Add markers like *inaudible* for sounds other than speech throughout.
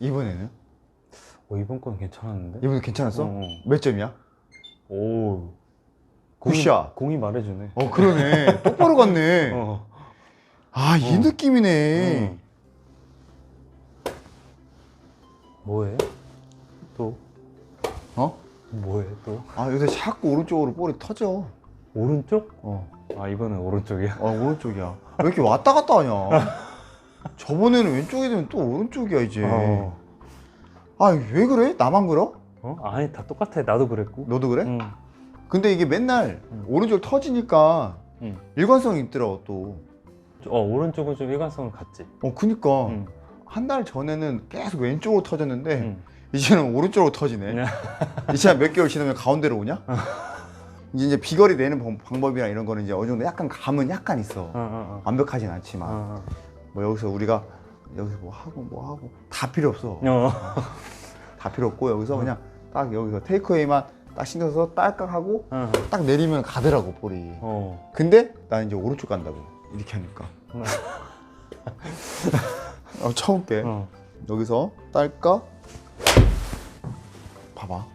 이번에는? 어, 이번 건 괜찮았는데? 이번에 괜찮았어? 어, 어. 몇 점이야? 오. 굿샷. 공이 말해주네. 어 그러네. *laughs* 똑바로 갔네. *laughs* 어. 아 이 어. 느낌이네. 응. 뭐해? 또? 어? 뭐해 또? 아 요새 자꾸 오른쪽으로 볼이 터져. 오른쪽? 어. 아 이번엔 오른쪽이야. 아 오른쪽이야. 왜 이렇게 왔다 갔다 하냐? *laughs* 저번에는 왼쪽이 되면 또 오른쪽이야 이제. 어. 아왜 그래? 나만 그러? 어? 아니 다 똑같아. 나도 그랬고. 너도 그래? 응. 근데 이게 맨날 응. 오른쪽 터지니까 응. 일관성이 있더라고 또. 어 오른쪽은 좀 일관성을 갖지. 어 그니까 응. 한달 전에는 계속 왼쪽으로 터졌는데 응. 이제는 오른쪽으로 터지네. 네. *laughs* 이제 몇 개월 지나면 가운데로 오냐? *laughs* 이제 이제 비거리 내는 방- 방법이랑 이런 거는 이제 어느 정도 약간 감은 약간 있어. 어, 어, 완벽하진 어. 않지만 어, 뭐 여기서 우리가 여기서 뭐 하고 뭐 하고 다 필요 없어. 어. 어. *laughs* 다 필요 없고 여기서 그냥 딱 여기서 테이크웨이만 딱 신경 써서 딸깍 하고 어. 딱 내리면 가더라고 볼이. 어. 근데 나는 이제 오른쪽 간다고 이렇게 하니까. *laughs* 어. 어, 쳐볼게. 어. 여기서 딸깍. 봐봐.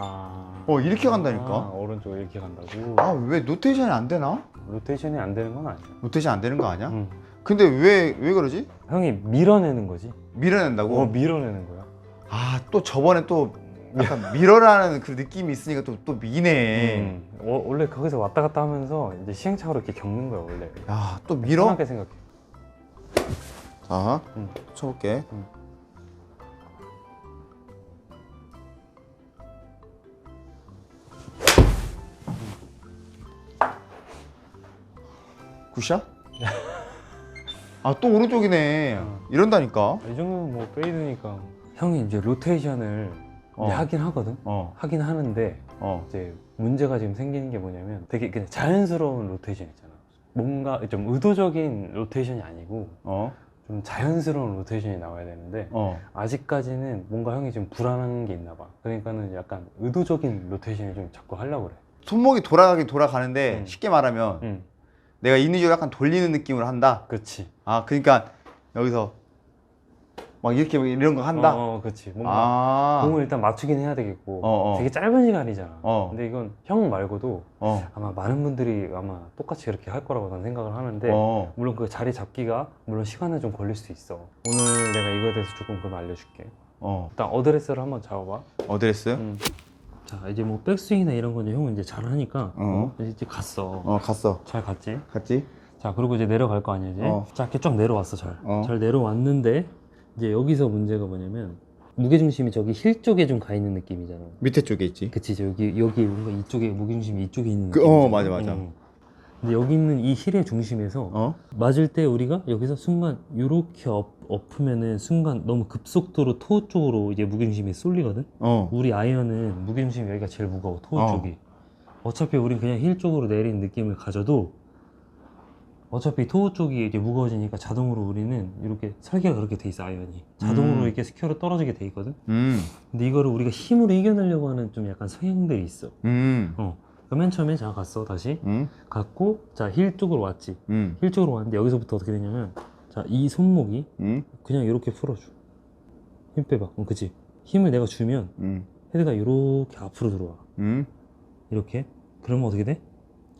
아. 어 이렇게 간다니까. 아, 오른쪽 이렇게 간다고. 아 왜 노테이션이 안 되나? 로테이션이 안 되는 건 아니야. 노테이션 안 되는 거 아니야? 응. 근데 왜 왜 그러지? 형이 밀어내는 거지. 밀어낸다고? 어 밀어내는 거야. 아 또 저번에 또 약간 밀어라는 그 느낌이 있으니까 또 또 미네. 음. 어, 원래 거기서 왔다 갔다 하면서 이제 시행착오로 이렇게 겪는 거야 원래. 야 또 밀어? 편하게 생각해. 자 응. 쳐볼게. 응. 굿샷? 아 또 오른쪽이네. 어. 이런다니까. 이 정도면 뭐 페이드니까. 형이 이제 로테이션을 어. 이제 하긴 하거든. 어 하긴 하는데 어. 이제 문제가 지금 생기는 게 뭐냐면 되게 그냥 자연스러운 로테이션 있잖아. 뭔가 좀 의도적인 로테이션이 아니고 어. 좀 자연스러운 로테이션이 나와야 되는데 어. 아직까지는 뭔가 형이 좀 불안한 게 있나 봐. 그러니까는 약간 의도적인 로테이션을 좀 자꾸 하려고 그래. 손목이 돌아가긴 돌아가는데 응. 쉽게 말하면 응, 내가 인위적으로 약간 돌리는 느낌으로 한다. 그렇지. 아 그러니까 여기서 막 이렇게 이런 거 한다. 어, 어 그렇지. 뭔가 아. 공을 일단 맞추긴 해야 되겠고 어, 어. 되게 짧은 시간이잖아. 어. 근데 이건 형 말고도 어. 아마 많은 분들이 아마 똑같이 그렇게 할 거라고 난 생각을 하는데 어. 물론 그 자리 잡기가 물론 시간은 좀 걸릴 수 있어. 오늘 내가 이거에 대해서 조금 그럼 알려줄게. 어. 일단 어드레스를 한번 잡아봐. 어드레스? 음. 자 이제 뭐 백스윙이나 이런 건 형은 이제 잘 하니까 어. 이제 갔어. 어 갔어. 잘 갔지. 갔지? 자 그리고 이제 내려갈 거 아니야 이제. 어. 자 이렇게 쫙 내려왔어 잘. 어. 잘 내려왔는데 이제 여기서 문제가 뭐냐면 무게 중심이 저기 힐 쪽에 좀 가 있는 느낌이잖아. 밑에 쪽에 있지. 그치 이제 여기 여기 뭔가 이쪽에 무게 중심이 이쪽에 있는 그- 느낌. 어, 맞아, 맞아. 근데 여기 있는 이 힐의 중심에서 어? 맞을 때 우리가 여기서 순간 이렇게 엎, 엎으면은 순간 너무 급속도로 토 쪽으로 이제 무게중심이 쏠리거든. 어. 우리 아이언은 무게중심이 여기가 제일 무거워 토 어. 쪽이. 어차피 우린 그냥 힐 쪽으로 내리는 느낌을 가져도 어차피 토 쪽이 이제 무거워지니까 자동으로 우리는 이렇게 설계가 그렇게 돼 있어 아이언이 자동으로 음. 이렇게 스퀘어로 떨어지게 돼 있거든. 음. 근데 이거를 우리가 힘으로 이겨내려고 하는 좀 약간 성향들이 있어. 음. 어. 그럼 맨 처음에 자 갔어 다시 음. 갔고 자 힐 쪽으로 왔지. 음. 힐 쪽으로 왔는데 여기서부터 어떻게 되냐면 자 이 손목이 음. 그냥 이렇게 풀어줘. 힘 빼봐. 어, 그치? 힘을 내가 주면 음. 헤드가 이렇게 앞으로 들어와. 음. 이렇게. 그러면 어떻게 돼?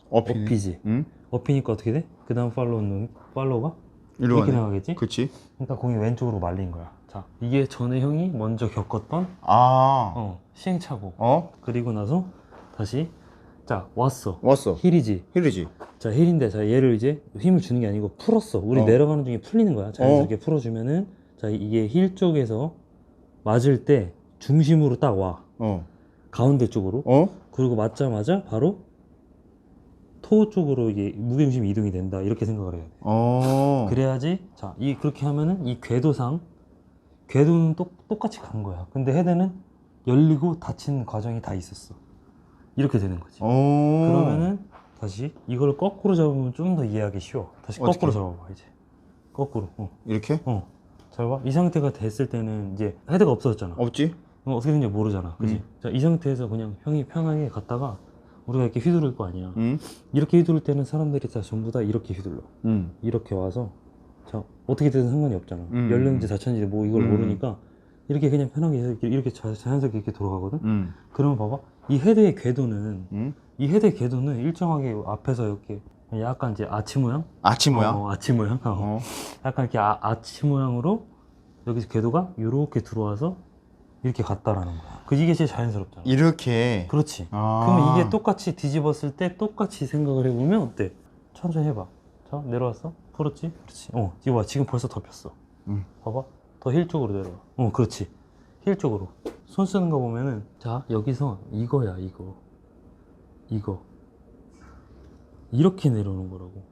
어피네. 업이지. 음. 업이니까 어떻게 돼? 그 다음 팔로우는, 팔로우가 이렇게 가네. 나가겠지? 그치? 그러니까 공이 왼쪽으로 말린 거야. 자, 이게 전에 형이 먼저 겪었던 아. 어, 시행착오. 어? 그리고 나서 다시 자, 왔어. 왔어. 힐이지. 힐이지. 자, 힐인데 자, 얘를 이제 힘을 주는 게 아니고 풀었어. 우리 어. 내려가는 중에 풀리는 거야. 자연스럽게 풀어주면은 자, 이게 힐 쪽에서 맞을 때 중심으로 딱 와. 어. 가운데 쪽으로. 어? 그리고 맞자마자 바로 토 쪽으로 이게 무게중심 이 이동이 된다. 이렇게 생각을 해야 돼. 어. 그래야지 자, 이 그렇게 하면은 이 궤도상 궤도는 똑, 똑같이 간 거야. 근데 헤드는 열리고 닫히는 과정이 다 있었어. 이렇게 되는 거지. 어. 그러면은 다시 이걸 거꾸로 잡으면 좀 더 이해하기 쉬워. 다시 어떻게? 거꾸로 잡아봐 이제. 거꾸로. 어. 이렇게? 어. 잘 봐. 이 상태가 됐을 때는 이제 헤드가 없어졌잖아. 없지? 어, 어떻게 되는지 모르잖아. 그지? 음. 자, 이 상태에서 그냥 형이 편하게 갔다가 우리가 이렇게 휘두를 거 아니야. 응. 이렇게 휘두를 때는 사람들이 다 전부 다 이렇게 휘둘러. 응. 이렇게 와서 자 어떻게 되든 상관이 없잖아 음. 열렸는지 닫혔는지 뭐 이걸 음. 모르니까 이렇게 그냥 편하게 이렇게, 자, 자연스럽게 이렇게 돌아가거든 음. 그러면 봐봐 이 헤드의 궤도는 음. 이 헤드의 궤도는 일정하게 앞에서 이렇게 약간 이제 아치 모양 아치 모양. 어, 아치 모양 어. 어. 약간 이렇게 아, 아치 모양으로 여기서 궤도가 이렇게 들어와서 이렇게 갔다라는 거야 그 이게 제일 자연스럽잖아 이렇게. 그렇지 아. 그러면 이게 똑같이 뒤집었을 때 똑같이 생각을 해보면 어때? 천천히 해봐. 자, 내려왔어? 풀었지? 그렇지. 어, 이거 봐. 지금 벌써 덮였어. 음. 봐봐. 더 힐 쪽으로 내려와. 어, 그렇지. 힐 쪽으로. 손 쓰는 거 보면은, 자, 여기서 이거야, 이거. 이거. 이렇게 내려오는 거라고.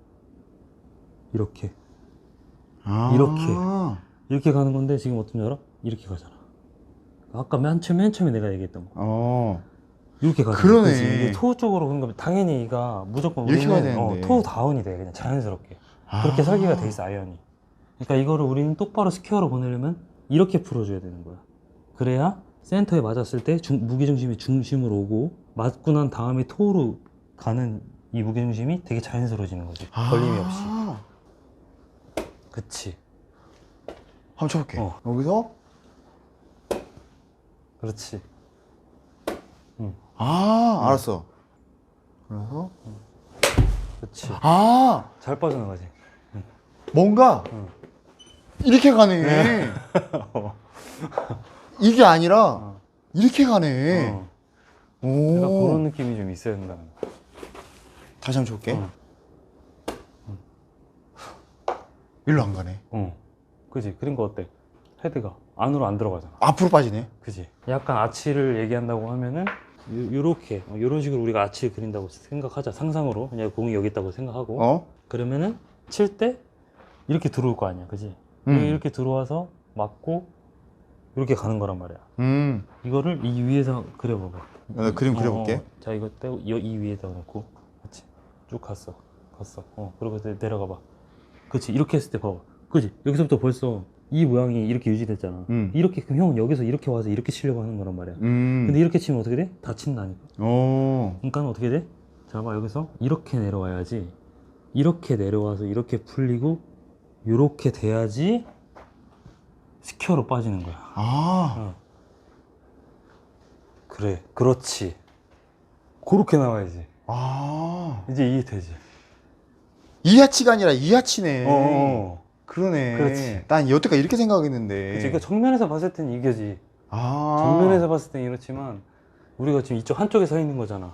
이렇게. 아. 이렇게. 이렇게 가는 건데, 지금 어떤 줄 알아? 이렇게 가잖아. 아까 맨 처음, 맨 처음에 내가 얘기했던 거. 어. 이렇게 가잖아. 그러네. 그치? 이게 토 쪽으로 그러니까 당연히 이가 무조건 이렇게 가야 되는데. 어, 토 다운이 돼 그냥 자연스럽게 아. 그렇게 설계가 돼 있어 아이언이. 그러니까 이거를 우리는 똑바로 스퀘어로 보내려면 이렇게 풀어줘야 되는 거야. 그래야 센터에 맞았을 때 중- 무게중심이 중심으로 오고 맞고 난 다음에 토로 가는 이 무게중심이 되게 자연스러워지는 거지. 아. 걸림이 없이. 그치. 한번 쳐볼게. 어. 여기서 그렇지. 아 알았어. 그래서 그치. 아잘 빠져나가지. 뭔가 응. 이렇게 가네. *laughs* *laughs* 이게 아니라 어. 이렇게 가네. 어. 오. 그러니까 그런 느낌이 좀 있어야 된다는 거야. 다시 한번 쳐볼게. 어. 일로 안 가네. 어. 그지. 그린 거 어때? 헤드가 안으로 안 들어가잖아. 앞으로 빠지네. 그지. 약간 아치를 얘기한다고 하면은 요, 요렇게 어, 요런 식으로 우리가 아치를 그린다고 생각하자. 상상으로 그냥 공이 여기 있다고 생각하고 어? 그러면은 칠 때 이렇게 들어올 거 아니야. 그지? 음. 이렇게 들어와서 맞고 이렇게 가는 거란 말이야. 음. 이거를 이 위에서 그려봐봐. 나 그림 어, 그려볼게. 어. 자 이거 떼고 이, 이 위에다 놓고 그렇지 쭉 갔어 갔어 어 그리고 내- 내려가봐 그렇지 이렇게 했을 때 봐봐 그렇지 여기서부터 벌써 이 모양이 이렇게 유지됐잖아 음. 이렇게 그럼 형은 여기서 이렇게 와서 이렇게 치려고 하는 거란 말이야 음. 근데 이렇게 치면 어떻게 돼? 다친다니까 오. 그러니까 어떻게 돼? 자봐 여기서 이렇게 내려와야지 이렇게 내려와서 이렇게 풀리고 이렇게 돼야지 스퀘어로 빠지는 거야 아. 어. 그래 그렇지 그렇게 나와야지 아. 이제 이해되지 이하치가 아니라 이하치네. 어. 그러네. 그렇지. 난 여태까지 이렇게 생각했는데. 그치, 그러니까 정면에서 봤을 때는 이겨지. 아. 정면에서 봤을 땐 이렇지만 우리가 지금 이쪽 한쪽에 서 있는 거잖아.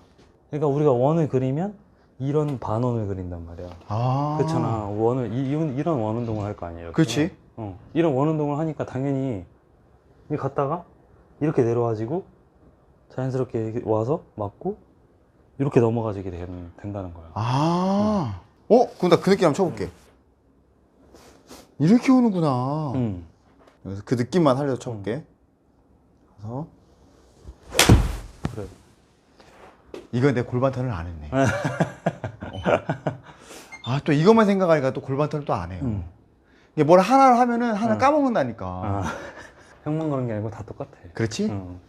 그러니까 우리가 원을 그리면 이런 반원을 그린단 말이야. 아. 그렇잖아. 원을 이, 이런- 이런 원 운동을 할 거 아니에요. 그렇지. 어, 이런 원 운동을 하니까 당연히 이 갔다가 이렇게 내려와지고 자연스럽게 와서 맞고 이렇게 넘어가지게 된, 된다는 거야. 아. 어? 그럼 나 그 느낌 한번 쳐볼게. 이렇게 오는구나. 음. 그래서 그 느낌만 살려서 쳐볼게. 그래서 그래. 이건 내 골반턴을 안 했네. 어. 아, 또 이것만 생각하니까 또 골반턴을 또 안 해요. 음. 이게 뭘 하나를 하면은 하나 음. 까먹는다니까. 아. *laughs* 형만 그런 게 아니고 다 똑같아. 그렇지? 응.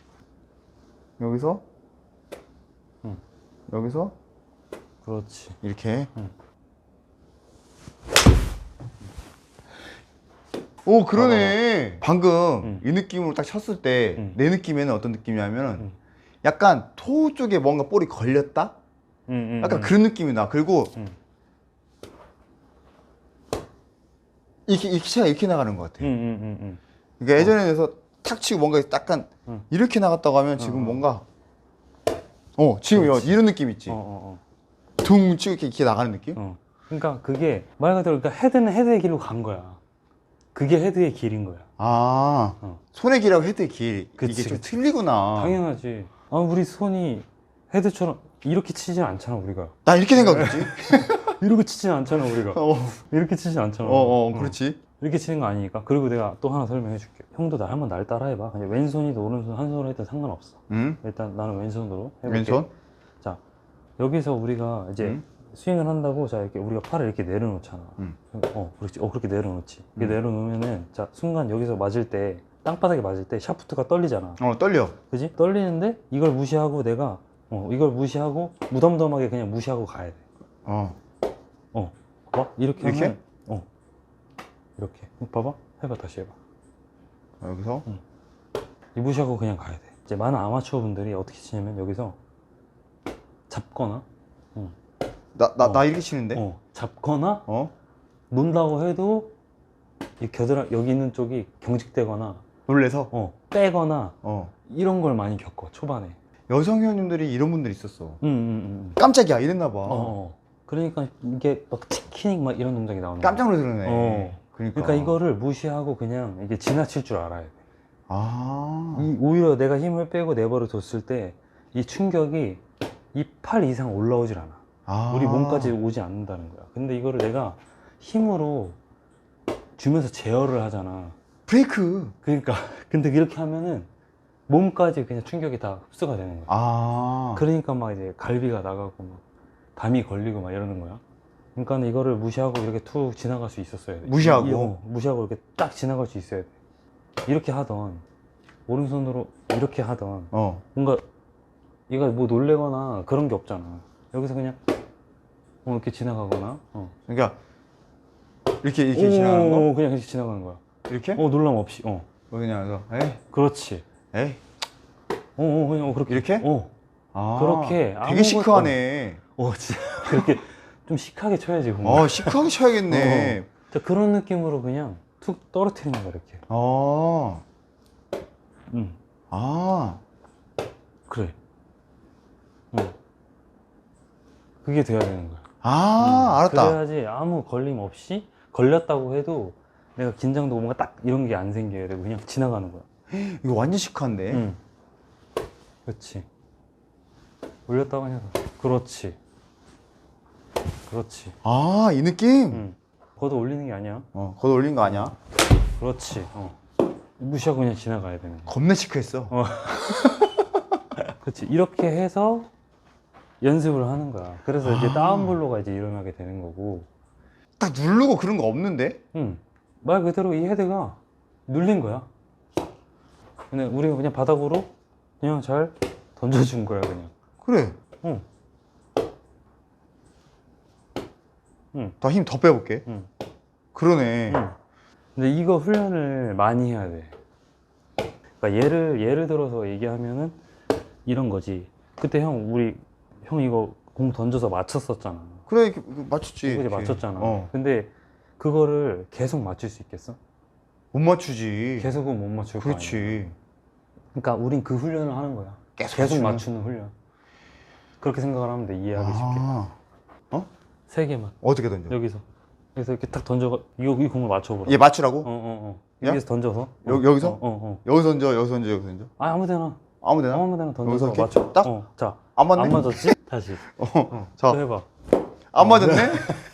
여기서 음. 여기서 그렇지. 이렇게 음. 오 그러네 방금 음. 이 느낌으로 딱 쳤을 때 음. 내 느낌에는 어떤 느낌이냐면은 음. 약간 토 쪽에 뭔가 볼이 걸렸다 음, 음, 약간 음. 그런 느낌이 나 그리고 음. 이렇게 이 기체가 이렇게 나가는 것 같아 응, 응, 응, 응. 그러니까 예전에서 탁 치고 뭔가 약간 음. 이렇게 나갔다고 하면 지금 어, 어. 뭔가 어 지금 그렇지. 이런 느낌 있지 어, 어, 둥 치고 이렇게, 이렇게 나가는 느낌 어. 어. 그러니까 그게 말 그대로 그러니까 헤드는 헤드의 길로 간 거야. 그게 헤드의 길인 거야. 아 어. 손의 길하고 헤드의 길 그치, 이게 좀 그치. 틀리구나 당연하지. 아, 우리 손이 헤드처럼 이렇게 치진 않잖아, 우리가. 나 이렇게 생각했지 *laughs* 이렇게 치진 않잖아, 우리가. 어, 이렇게 치진 않잖아. 어, 어, 어. 그렇지. 이렇게 치는 거 아니니까. 그리고 내가 또 하나 설명해 줄게. 형도 나 한번 날 따라 해봐. 그냥 왼손이든 오른손 한 손으로 해도 상관없어. 응? 일단 나는 왼손으로 해볼게. 왼손? 자, 여기서 우리가 이제 음. 스윙을 한다고 자 이렇게 우리가 팔을 이렇게 내려놓잖아. 음. 어, 그렇지. 어, 그렇게 내려놓지. 이렇게 음. 내려놓으면은 자 순간 여기서 맞을 때 땅바닥에 맞을 때 샤프트가 떨리잖아. 어, 떨려. 그지? 떨리는데 이걸 무시하고 내가 어, 이걸 무시하고 무덤덤하게 그냥 무시하고 가야 돼. 어. 어, 봐 이렇게 이렇게? 하면 어, 이렇게. 봐봐. 해봐 다시 해봐. 어, 여기서? 이 무시하고 그냥 가야 돼. 이제 많은 아마추어 분들이 어떻게 치냐면 여기서 잡거나 나나나 어. 이렇게 치는데? 어, 잡거나 어? 논다고 해도 이 겨드랑 여기 있는 쪽이 경직되거나 놀래서? 어, 빼거나 어. 이런 걸 많이 겪어 초반에. 여성 회원님들이 이런 분들 있었어. 응, 응, 응. 깜짝이야. 이랬나 봐. 어, 어. 그러니까 이게 막 치키닝 막 이런 동작이 나오는 깜짝 그러네 어. 그러니까 그러니까 이거를 무시하고 그냥 이게 지나칠 줄 알아야 돼. 아 이 오히려 내가 힘을 빼고 내버려 뒀을 때 이 충격이 이 팔 이상 올라오질 않아. 아. 우리 몸까지 오지 않는다는 거야. 근데 이거를 내가 힘으로 주면서 제어를 하잖아. 브레이크 그러니까 *laughs* 근데 이렇게 하면은 몸까지 그냥 충격이 다 흡수가 되는 거야. 아 그러니까 막 이제 갈비가 나가고 막 담이 걸리고 막 이러는 거야. 그러니까 이거를 무시하고 이렇게 툭 지나갈 수 있었어야 돼. 무시하고? 이- 어, 무시하고 이렇게 딱 지나갈 수 있어야 돼. 이렇게 하던 오른손으로 이렇게 하던 어 뭔가 얘가 뭐 놀래거나 그런 게 없잖아. 여기서 그냥 어, 이렇게 지나가거나 어. 그러니까 이렇게 이렇게 지나가는 거 오, 그냥 이렇게 지나가는 거야. 이렇게 어 놀람 없이. 어. 그냥 해서 에이 그렇지. 에이 어, 어 그냥 어, 그렇게. 이렇게? 어. 아, 그렇게 되게 아무것도- 시크하네 어 진짜 *laughs* 그렇게 좀 시크하게 쳐야지. 공을. 어 시크하게 쳐야겠네 자, 그런 느낌으로 그냥 툭 떨어뜨리는 거야 이렇게. 어. 응. 아, 그래. 응. 그게 돼야 되는 거야. 아, 응. 알았다. 그래야지 아무 걸림 없이 걸렸다고 해도 내가 긴장도 뭔가 딱 이런 게 안 생겨야 되고 그냥 지나가는 거야. *gasps* 이거 완전 시크한데? 응. 그렇지. 올렸다고 해서. 그렇지. 그렇지. 아, 이 느낌? 응. 걷어 올리는 게 아니야. 어, 걷어 올린 거 아니야? 그렇지. 어. 무시하고 그냥 지나가야 되는 거야. 겁나 시크했어. *laughs* 그렇지. 이렇게 해서 연습을 하는 거야. 그래서 이제 아. 다운블로가 이제 일어나게 되는 거고. 딱 누르고 그런 거 없는데? 응. 말 그대로 이 헤드가 눌린 거야. 근데 우리가 그냥 바닥으로 그냥 잘 던져준 거야, 그냥. 그래. 응. 응. 더 힘 더 빼볼게. 응. 그러네. 응. 근데 이거 훈련을 많이 해야 돼. 그러니까 예를 예를 들어서 얘기하면은 이런 거지. 그때 형 우리 형 이거 공 던져서 맞췄었잖아. 그래, 이렇게 맞췄지. 이제 이렇게. 맞췄잖아. 어. 근데 그거를 계속 맞출 수 있겠어? 못 맞추지. 계속은 못 맞출 거. 그렇지. 그러니까 우린 그 훈련을 하는 거야. 계속 계속 맞추는- 맞추는 훈련. 그렇게 생각을 하면 돼. 이해하기 쉽게. 아, 세 개만. 어떻게 던져? 여기서. 그래서 이렇게 딱 던져가 이거 이 공을 맞춰보라. 얘 맞추라고? 어, 어, 어. 야? 여기서 던져서. 어, 여- 여기서? 어, 어, 어. 여기서 던져, 여기서 던져, 여기서 던져. 아, 아무 데나. 아무 데나? 아무 데나 던져서 여기서 이렇게 맞춰. 딱? 어, 자, 안 맞네? 안 맞았지? 다시. *laughs* 어, 어, 자, 또 해봐. 안 맞았네?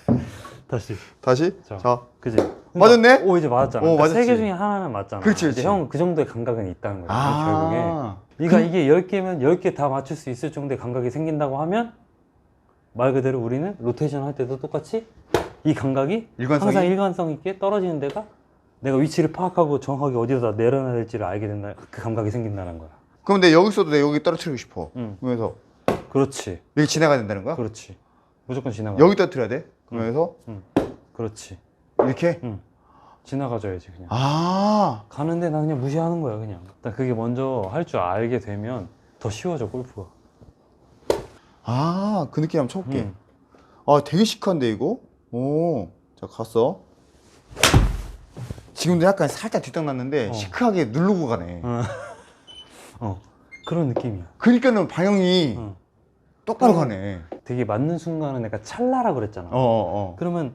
*laughs* 다시. 다시? 자. 자, 그지? 맞았네? 오, 이제 맞았잖아. 오, 그러니까 맞았지. 세개 중에 하나는 맞잖아. 그렇지, 그렇지. 형은 그 정도의 감각은 있다는 거야. 결국에. 아, 그러니까 이게 10개면 10개 다 맞출 수 있을 정도의 감각이 생긴다고 하면 말 그대로 우리는 로테이션 할 때도 똑같이 이 감각이 일관성이? 항상 일관성 있게 떨어지는 데가 내가 위치를 파악하고 정확하게 어디다 내려놔야 될지를 알게 된다. 그 감각이 생긴다는 거야. 그럼 내 여기서도 내 여기 떨어뜨리고 싶어. 응. 그러면서 그렇지. 여기 지나가야 된다는 거야? 그렇지. 무조건 지나가. 여기 떨어뜨려야 돼? 그러면서 그렇지. 이렇게? 응. 지나가줘야지 그냥. 아, 가는데 나 그냥 무시하는 거야 그냥. 일단 그게 먼저 할 줄 알게 되면 더 쉬워져 골프가. 아, 그 느낌 한번 쳐볼게. 응. 아, 되게 시크한데, 이거? 오, 자, 갔어. 지금도 약간 살짝 뒤땅 났는데, 어. 시크하게 누르고 가네. 어. *laughs* 어. 그런 느낌이야. 그러니까는 방향이 응. 똑바로 어. 가네. 되게 맞는 순간은 내가 찰나라 그랬잖아. 어, 어, 어. 그러면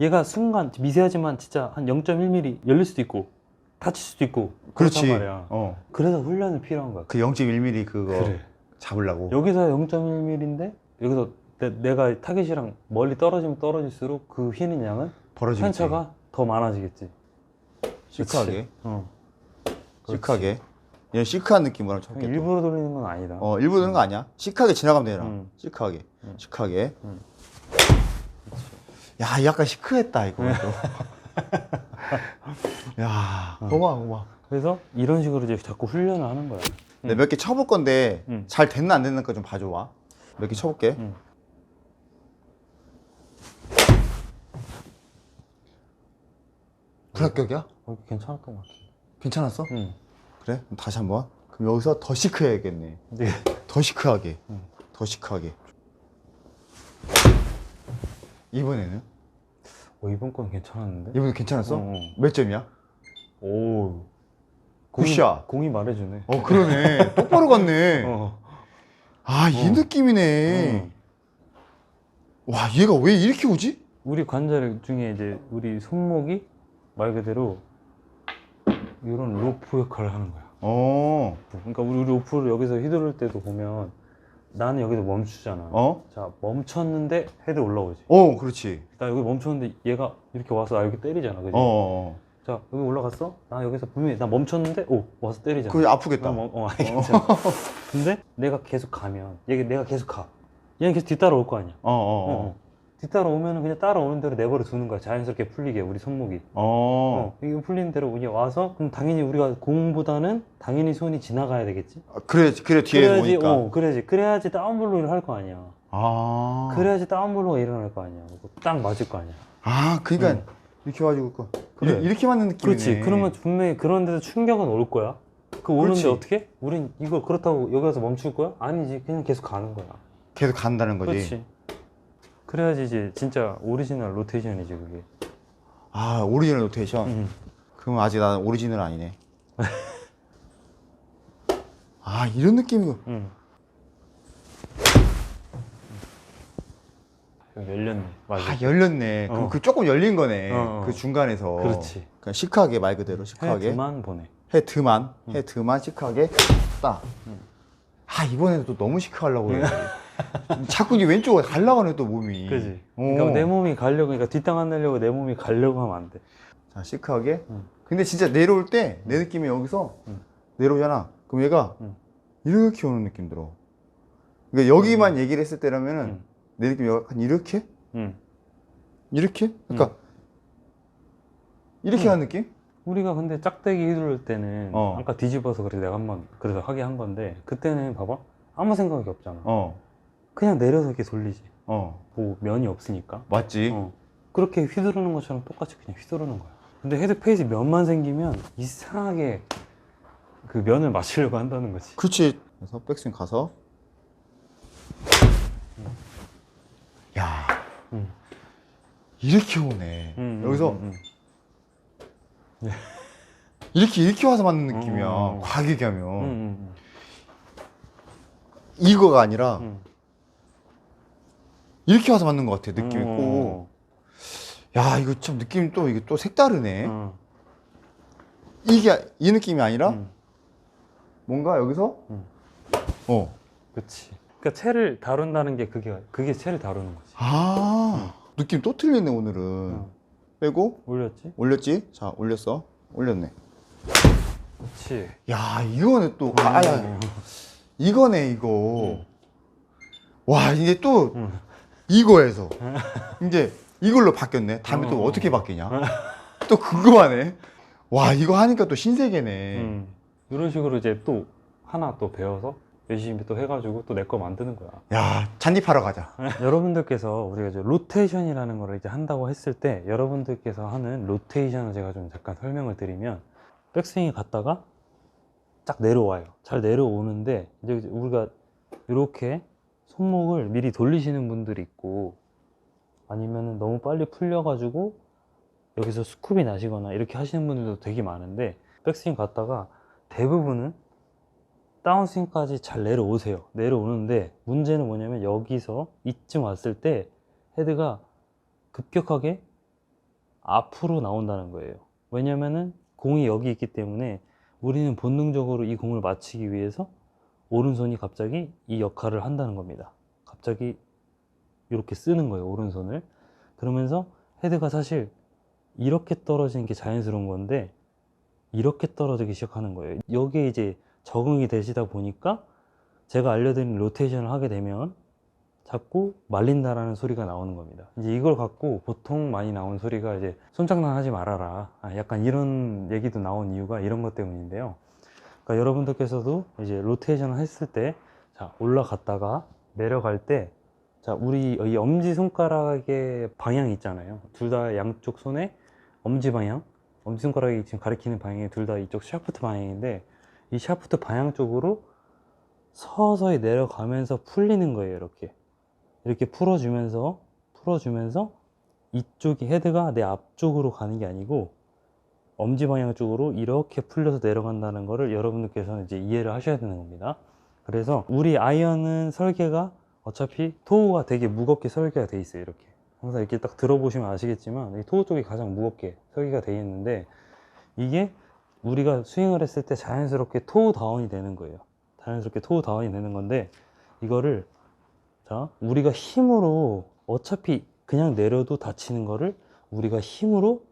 얘가 순간 미세하지만 진짜 한 0.1mm 열릴 수도 있고 다칠 수도 있고 그렇지. 그렇단 말이야. 어. 그래서 훈련이 필요한 거야. 그 0.1mm 그거 그래. 잡으려고. 여기서 0.1mm인데 여기서 내, 가 타겟이랑 멀리 떨어지면 떨어질수록 그 휘는 양은 벌어지겠지. 편차가 더 많아지겠지. 시크하게. 어. 시크하게. 얘 시크한 느낌으로. 또. 일부러 돌리는 건 아니다. 어, 일부러 그런 거 아니야. 시크하게 지나가면 되잖아. 음. 시크하게. 음. 시크하게. 음. 야, 약간 시크했다, 이거. 또. *laughs* 야, 어. 고마워, 고마워. 그래서 이런 식으로 이제 자꾸 훈련을 하는 거야. 내몇개 쳐볼 건데, 음. 잘 됐나 안 됐나 좀 봐줘 와. 몇 개 쳐볼게. 음. 불합격이야? 어, 괜찮았던 것 같아. 괜찮았어? 응. 그래? 그럼 다시 한번. 그럼 여기서 더 시크해야겠네. 네. 더 시크하게. 응. 더 시크하게. 이번에는? 어, 이번 건 괜찮았는데? 이번에 괜찮았어? 어. 몇 점이야? 오. 굿샷. 공이 말해주네. 어 그러네. 똑바로 갔네. *laughs* 어. 아 이 어. 느낌이네. 응. 와 얘가 왜 이렇게 오지? 우리 관절 중에 이제 우리 손목이 말 그대로 이런 로프 역할을 하는 거야. 어. 그러니까 우리 로프를 여기서 휘두를 때도 보면 나는 여기서 멈추잖아. 어? 자 멈췄는데 헤드 올라오지. 어 그렇지. 나 여기 멈췄는데 얘가 이렇게 와서 나 여기 때리잖아. 그지? 어. 어. 자 여기 올라갔어? 나 여기서 분명히 나 멈췄는데 오 와서 때리잖아. 그게 아프겠다. 어, 어, *laughs* 어, 괜찮아. 근데 내가 계속 가면 얘 내가 계속 가. 얘는 계속 뒤따라 올 거 아니야. 어. 어. 어, 어. 뒤따라 오면은 그냥 따라오는 대로 내버려 두는 거야. 자연스럽게 풀리게 우리 손목이. 어. 어. 이거 풀리는 대로 그냥 와서 그럼 당연히 우리가 공보다는 당연히 손이 지나가야 되겠지. 어. 그래 그래 뒤에 그래야지 오니까. 어 그래야지 그래야지 다운블로를 할 거 아니야. 아. 그래야지 다운블로가 일어날 거 아니야. 그거 딱 맞을 거 아니야. 아 그러니까 응. 이렇게 해가지고 그- 그래. 이렇게, 이렇게 맞는 느낌이네. 그렇지. 그러면 분명히 그런 데서 충격은 올 거야. 그 오는데 그렇지. 어떻게? 우린 이걸 그렇다고 여기 와서 멈출 거야? 아니지. 그냥 계속 가는 거야. 계속 간다는 거지. 그렇지. 그래야지 이제 진짜 오리지널 로테이션이지 그게. 아 오리지널 노테이션. 음. 그럼 아직 나 오리지널 아니네. *laughs* 아 이런 느낌이고. 응. 여기 열렸네. 맞아. 아 열렸네. 그럼 어. 그 조금 열린 거네. 어, 어. 그 중간에서. 그렇지. 그냥 시크하게 말 그대로 시크하게. 헤드만 보내. 헤드만 헤드만 시크하게 딱. 응. 아 이번에는 또 너무 시크하려고 그래. *laughs* 자꾸 이제 왼쪽으로 가려고 하네 또 몸이. 그지. 어. 그러니까 내 몸이 가려고, 그러니까 뒷땅 안 내려고 내 몸이 가려고 하면 안 돼. 자 시크하게. 응. 근데 진짜 내려올 때 내 느낌이 여기서 응. 내려오잖아. 그럼 얘가 응. 이렇게 오는 느낌 들어. 그러니까 여기만 얘기를 했을 때라면은 응. 내 느낌이 약간 이렇게 응. 이렇게 그러니까 이렇게 응. 하는 느낌? 우리가 근데 짝대기 휘두를 때는 어. 아까 뒤집어서 그렇게 내가 한번 그래서 하게 한 건데 그때는 봐봐 아무 생각이 없잖아. 어, 그냥 내려서 이렇게 돌리지. 어, 뭐 면이 없으니까. 맞지? 어. 그렇게 휘두르는 것처럼 똑같이 그냥 휘두르는 거야. 근데 헤드 페이스 면만 생기면 이상하게 그 면을 맞추려고 한다는 거지. 그렇지. 그래서 백스윙 가서 야 응. 이렇게 오네. 응, 여기서 응, 응, *laughs* 이렇게 이렇게 와서 맞는 느낌이야. 응, 응. 과격히 하면 응, 응, 이거가 아니라 응, 이렇게 와서 맞는 것 같아. 느낌이 응. 꼭. 야 이거 참 느낌 또 이게 또 색다르네. 응, 이게 이 느낌이 아니라 응. 뭔가 여기서 응. 어. 그치. 그러니까 채를 다룬다는 게 그게 그게 채를 다루는 거지. 아 느낌 또 틀리네 오늘은. 응. 빼고 올렸지? 올렸지? 자 올렸어. 올렸네. 그렇지. 야 이거는 또 아, 야, 이거네 이거. 와 이게 또 응. 이거에서 *laughs* 이제 이걸로 바뀌었네. 다음에 또 어. 어떻게 바뀌냐? 또 궁금하네. 와 이거 하니까 또 신세계네. 응. 이런 식으로 이제 또 하나 또 배워서 열심히 또 해가지고 또 내 거 만드는 거야. 야 잔디파러 가자. *laughs* 여러분들께서 우리가 이제 로테이션이라는 걸 이제 한다고 했을 때 여러분들께서 하는 로테이션을 제가 좀 잠깐 설명을 드리면 백스윙이 갔다가 쫙 내려와요. 잘 내려오는데 이제 우리가 이렇게 손목을 미리 돌리시는 분들이 있고 아니면은 너무 빨리 풀려가지고 여기서 스쿱이 나시거나 이렇게 하시는 분들도 되게 많은데 백스윙 갔다가 대부분은 다운스윙까지 잘 내려오세요. 내려오는데 문제는 뭐냐면 여기서 이쯤 왔을 때 헤드가 급격하게 앞으로 나온다는 거예요. 왜냐면은 공이 여기 있기 때문에 우리는 본능적으로 이 공을 맞히기 위해서 오른손이 갑자기 이 역할을 한다는 겁니다. 갑자기 이렇게 쓰는 거예요, 오른손을. 그러면서 헤드가 사실 이렇게 떨어지는 게 자연스러운 건데 이렇게 떨어지기 시작하는 거예요. 여기에 이제 적응이 되시다 보니까 제가 알려드린 로테이션을 하게 되면 자꾸 말린다라는 소리가 나오는 겁니다. 이제 이걸 갖고 보통 많이 나오는 소리가 이제 손장난 하지 말아라. 아, 약간 이런 얘기도 나온 이유가 이런 것 때문인데요. 그러니까 여러분들께서도 이제 로테이션을 했을 때, 자, 올라갔다가 내려갈 때, 자, 우리 이 엄지 손가락의 방향이 있잖아요. 둘 다 양쪽 손에 엄지 방향. 엄지손가락이 지금 가리키는 방향이 둘 다 이쪽 샤프트 방향인데 이 샤프트 방향 쪽으로 서서히 내려가면서 풀리는 거예요 이렇게 이렇게 풀어주면서 풀어주면서 이쪽이 헤드가 내 앞쪽으로 가는 게 아니고 엄지 방향 쪽으로 이렇게 풀려서 내려간다는 거를 여러분들께서는 이제 이해를 하셔야 되는 겁니다. 그래서 우리 아이언은 설계가 어차피 토우가 되게 무겁게 설계가 돼 있어요. 이렇게 항상 이렇게 딱 들어보시면 아시겠지만 이 토우 쪽이 가장 무겁게 설계가 돼 있는데 이게 우리가 스윙을 했을 때 자연스럽게 토우 다운이 되는 거예요. 자연스럽게 토우 다운이 되는 건데 이거를 자 우리가 힘으로 어차피 그냥 내려도 다치는 거를 우리가 힘으로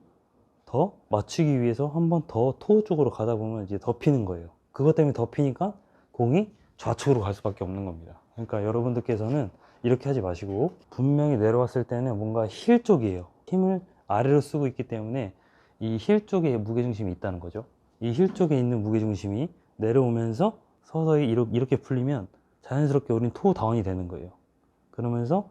더 맞추기 위해서 한 번 더 토우 쪽으로 가다 보면 이제 덮이는 거예요. 그것 때문에 덮이니까 공이 좌측으로 갈 수밖에 없는 겁니다. 그러니까 여러분들께서는 이렇게 하지 마시고 분명히 내려왔을 때는 뭔가 힐 쪽이에요. 힘을 아래로 쓰고 있기 때문에 이 힐 쪽에 무게중심이 있다는 거죠. 이 힐 쪽에 있는 무게중심이 내려오면서 서서히 이렇게, 풀리면 자연스럽게 우린 토우 다운이 되는 거예요. 그러면서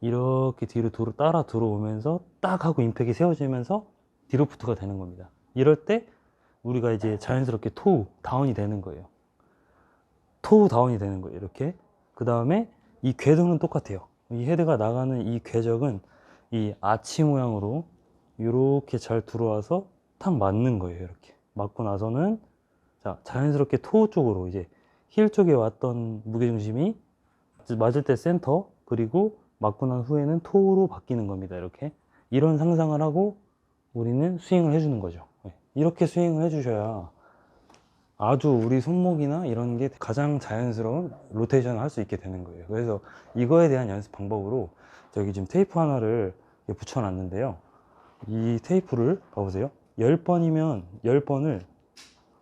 이렇게 뒤로 따라 들어오면서 딱 하고 임팩이 세워지면서 디로프트가 되는 겁니다. 이럴 때 우리가 이제 자연스럽게 토우 다운이 되는 거예요. 토우 다운이 되는 거예요. 이렇게. 그 다음에 이 궤도는 똑같아요. 이 헤드가 나가는 이 궤적은 이 아치 모양으로 이렇게 잘 들어와서 탁 맞는 거예요. 이렇게. 맞고 나서는 자, 자연스럽게 토우 쪽으로 이제 힐 쪽에 왔던 무게중심이 맞을 때 센터 그리고 맞고 난 후에는 토우로 바뀌는 겁니다. 이렇게. 이런 상상을 하고 우리는 스윙을 해주는 거죠. 네. 이렇게 스윙을 해주셔야 아주 우리 손목이나 이런 게 가장 자연스러운 로테이션을 할 수 있게 되는 거예요. 그래서 이거에 대한 연습 방법으로 저기 지금 테이프 하나를 붙여놨는데요. 이 테이프를 봐보세요. 10번이면 10번을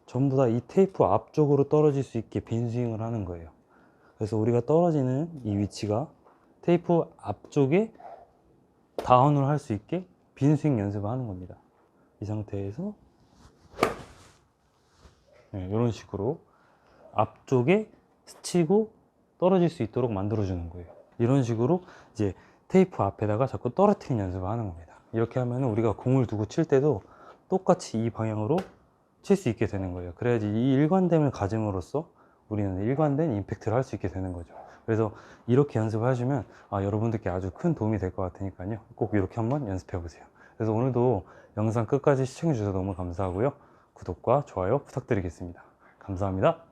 전부 다 이 테이프 앞쪽으로 떨어질 수 있게 빈 스윙을 하는 거예요. 그래서 우리가 떨어지는 이 위치가 테이프 앞쪽에 다운을 할 수 있게 빈 스윙 연습을 하는 겁니다. 이 상태에서 네, 이런 식으로 앞쪽에 스치고 떨어질 수 있도록 만들어 주는 거예요. 이런 식으로 이제 테이프 앞에다가 자꾸 떨어뜨리는 연습을 하는 겁니다. 이렇게 하면 우리가 공을 두고 칠 때도 똑같이 이 방향으로 칠 수 있게 되는 거예요. 그래야지 이 일관됨을 가짐으로써 우리는 일관된 임팩트를 할 수 있게 되는 거죠. 그래서 이렇게 연습을 하시면 아, 여러분들께 아주 큰 도움이 될 것 같으니까요. 꼭 이렇게 한번 연습해 보세요. 그래서 오늘도 영상 끝까지 시청해 주셔서 너무 감사하고요. 구독과 좋아요 부탁드리겠습니다. 감사합니다.